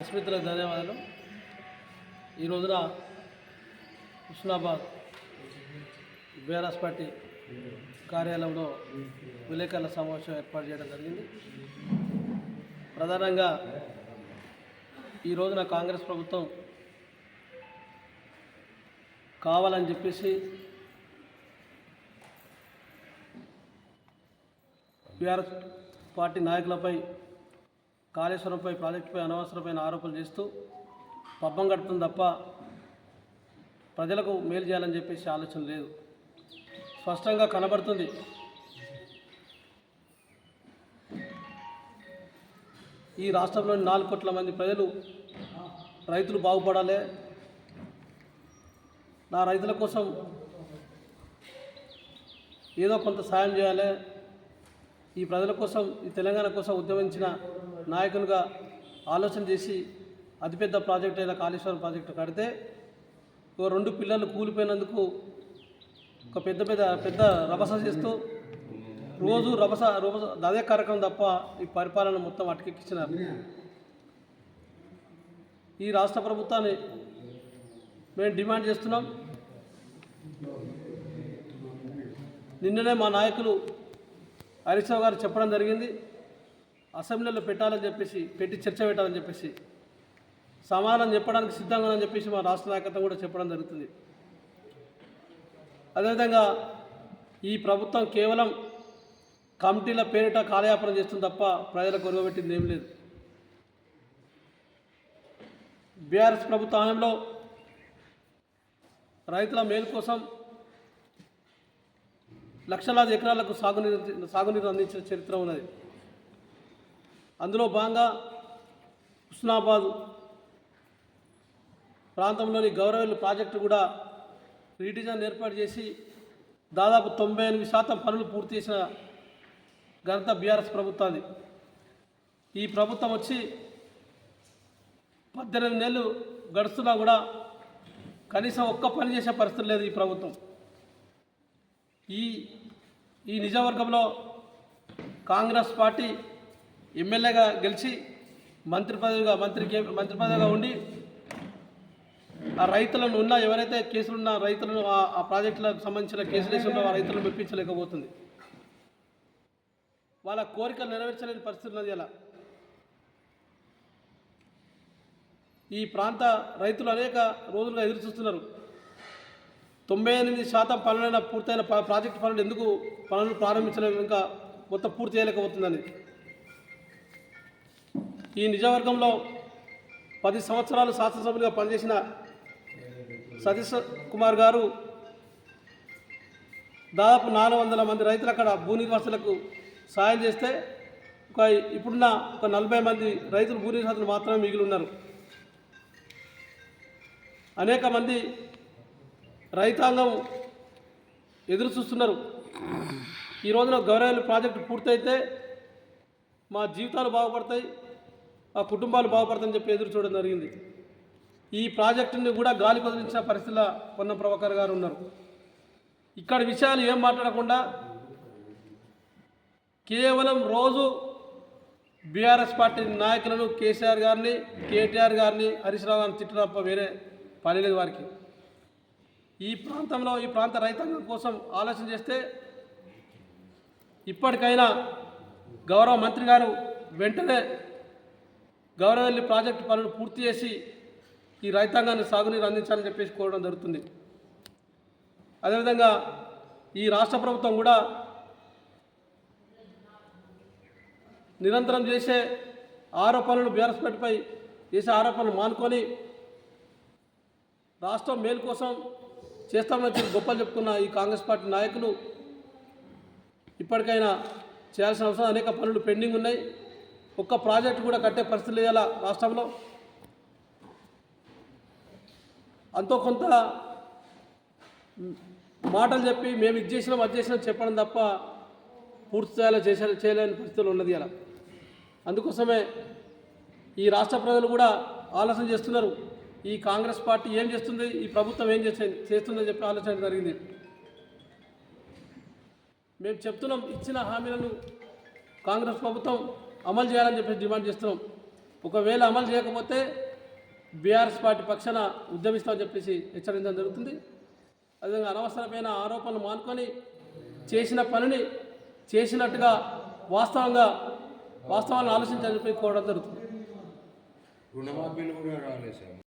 స్మిత్రులకు ధన్యవాదాలు. ఈ రోజున హుస్నాబాద్ బీఆర్ఎస్ పార్టీ కార్యాలయంలో విలేకరుల సమావేశం ఏర్పాటు చేయడం జరిగింది. ప్రధానంగా ఈ రోజున కాంగ్రెస్ ప్రభుత్వం కావాలని చెప్పేసి బీఆర్ఎస్ పార్టీ నాయకులపై కాళేశ్వరంపై ప్రాజెక్టుపై అనవసరమైన ఆరోపణలు చేస్తూ పబ్బం గడుపుతుంది తప్ప ప్రజలకు మేలు చేయాలని చెప్పేసి ఆలోచన లేదు. స్పష్టంగా కనబడుతుంది ఈ రాష్ట్రంలోని నాలుగు కోట్ల మంది ప్రజలు రైతులు బాగుపడాలి. నా రైతుల కోసం ఏదో కొంత సాయం చేయాలి. ఈ ప్రజల కోసం ఈ తెలంగాణ కోసం ఉద్యమించిన నాయకునిగా ఆలోచన చేసి అతిపెద్ద ప్రాజెక్ట్ అయిన కాళేశ్వరం ప్రాజెక్టు కడితే ఓ రెండు పిల్లలు కూలిపోయినందుకు ఒక పెద్ద పెద్ద పెద్ద రభస చేస్తూ రోజు రభస రభస అదే కార్యక్రమం తప్ప ఈ పరిపాలన మొత్తం అటకెక్కించినారు. ఈ రాష్ట్ర ప్రభుత్వాన్ని మేము డిమాండ్ చేస్తున్నాం. నిన్ననే మా నాయకులు హరీష్ గారు చెప్పడం జరిగింది. అసెంబ్లీలో పెట్టాలని చెప్పేసి పెట్టి చర్చ పెట్టాలని చెప్పేసి సమాధానం చెప్పడానికి సిద్ధంగా ఉందని చెప్పేసి మా రాష్ట్ర నాయకత్వం కూడా చెప్పడం జరుగుతుంది. అదేవిధంగా ఈ ప్రభుత్వం కేవలం కమిటీల పేరిట కాలయాపన చేస్తుంది తప్ప ప్రజలకు ఉరవబెట్టింది ఏం లేదు. బీఆర్ఎస్ ప్రభుత్వ హయాంలో రైతుల మేలు కోసం లక్షలాది ఎకరాలకు సాగునీరు సాగునీరు అందించిన చరిత్ర ఉన్నది. అందులో భాగంగా హుస్నాబాద్ ప్రాంతంలోని గౌరవల్లి ప్రాజెక్టు కూడా రీడిజైన్ ఏర్పాటు చేసి దాదాపు తొంభై ఎనిమిది శాతం పనులు పూర్తి చేసిన ఘనత బీఆర్ఎస్ ప్రభుత్వాన్ని. ఈ ప్రభుత్వం వచ్చి పద్దెనిమిది నెలలు గడుస్తున్నా కూడా కనీసం ఒక్క పని చేసే పరిస్థితి లేదు ఈ ప్రభుత్వం. ఈ ఈ నిజవర్గంలో కాంగ్రెస్ పార్టీ ఎమ్మెల్యేగా గెలిచి మంత్రి పదవిగా మంత్రికి మంత్రి పదవిగా ఉండి ఆ రైతులను ఉన్న ఎవరైతే కేసులు ఉన్న రైతులను ఆ- ప్రాజెక్టులకు సంబంధించిన కేసులు వేసి ఆ రైతులను మెప్పించలేకపోతుంది. వాళ్ళ కోరికలు నెరవేర్చలేని పరిస్థితి ఉన్నది ఇలా. ఈ ప్రాంత రైతులు అనేక రోజులుగా ఎదురు చూస్తున్నారు. తొంభై ఎనిమిది శాతం పనులైన పూర్తయిన ప్రాజెక్టు పనులు ఎందుకు పనులు ప్రారంభించలేము ఇంకా మొత్తం పూర్తి చేయలేకపోతుందని. ఈ నిజవర్గంలో పది సంవత్సరాలు శాసనసభ్యులుగా పనిచేసిన సతీష్ కుమార్ గారు దాదాపు నాలుగు వందల మంది రైతులు అక్కడ భూ నిర్వాసులకు సాయం చేస్తే ఒక ఇప్పుడున్న ఒక నలభై మంది రైతులు భూ శాతం మాత్రమే మిగిలి ఉన్నారు. అనేక మంది రైతాంగం ఎదురు చూస్తున్నారు. ఈ రోజున గౌరవ ప్రాజెక్టు పూర్తయితే మా జీవితాలు బాగుపడతాయి మా కుటుంబాలు బాగుపడతాయని చెప్పి ఎదురు చూడడం జరిగింది. ఈ ప్రాజెక్టుని కూడా గాలి కుదిరించిన పరిస్థితిలో పొన్న ప్రభాకర్ గారు ఉన్నారు. ఇక్కడ విషయాలు ఏం మాట్లాడకుండా కేవలం రోజు బీఆర్ఎస్ పార్టీ నాయకులను కేసీఆర్ గారిని కేటీఆర్ గారిని హరీష్ రావు గారిని తిట్టడం తప్ప వేరే పని లేదు వారికి. ఈ ప్రాంతంలో ఈ ప్రాంత రైతాంగం కోసం ఆలోచన చేస్తే ఇప్పటికైనా గౌరవ మంత్రి గారు వెంటనే గౌరవల్లి ప్రాజెక్టు పనులు పూర్తి చేసి ఈ రైతాంగాన్ని సాగునీరు అందించాలని చెప్పేసి కోరడం జరుగుతుంది. అదేవిధంగా ఈ రాష్ట్ర ప్రభుత్వం కూడా నిరంతరం చేసే ఆరోపణలు బీఆర్ఎస్ పార్టీపై చేసే ఆరోపణలు మానుకొని రాష్ట్రం మేలు కోసం చేస్తామని చెప్పి గొప్పలు చెప్పుకున్న ఈ కాంగ్రెస్ పార్టీ నాయకులు ఇప్పటికైనా చేయాల్సిన అవసరం అనేక పనులు పెండింగ్ ఉన్నాయి. ఒక్క ప్రాజెక్టు కూడా కట్టే పరిస్థితి లేదా రాష్ట్రంలో. అంతో కొంత మాటలు చెప్పి మేము ఇది చేసినాం అది చేసినాం చెప్పడం తప్ప పూర్తి స్థాయిలో చేసే చేయలేని పరిస్థితులు ఉన్నది అలా అందుకోసమే ఈ రాష్ట్ర ప్రజలు కూడా ఆలోచన చేస్తున్నారు. ఈ కాంగ్రెస్ పార్టీ ఏం చేస్తుంది? ఈ ప్రభుత్వం ఏం చేసింది చేస్తుందని చెప్పి ఆలోచన జరిగింది. మేము చెప్తున్నాం ఇచ్చిన హామీలను కాంగ్రెస్ ప్రభుత్వం అమలు చేయాలని చెప్పి డిమాండ్ చేస్తున్నాం. ఒకవేళ అమలు చేయకపోతే బీఆర్ఎస్ పార్టీ పక్షాన ఉద్యమిస్తామని చెప్పేసి హెచ్చరించడం జరుగుతుంది. అదేవిధంగా అనవసరమైన ఆరోపణలు మానుకొని చేసిన పనిని చేసినట్టుగా వాస్తవంగా వాస్తవాలను ఆలోచించాలని చెప్పి కోరడం జరుగుతుంది. రుణమాఫీలు కూడా రాలేదు సార్.